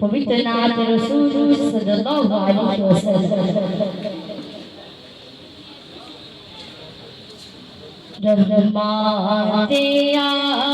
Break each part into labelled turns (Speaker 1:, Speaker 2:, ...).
Speaker 1: পবিত্র নাথ রসুল সাল্লাল্লাহু আলাইহি ওয়াসাল্লাম रहमाते आ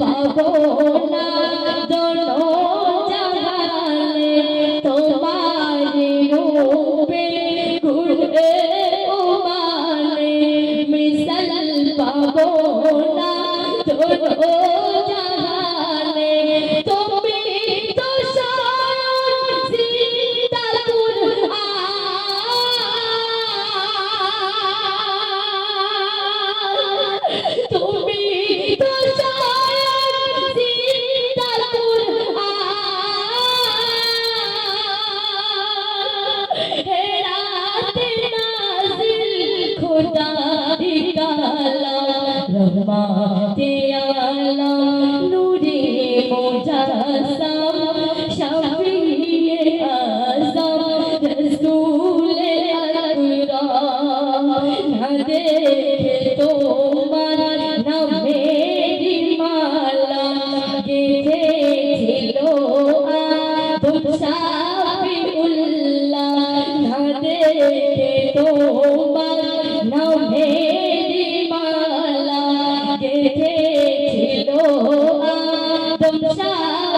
Speaker 1: পাবো না রহমাতে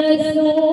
Speaker 1: Let's go.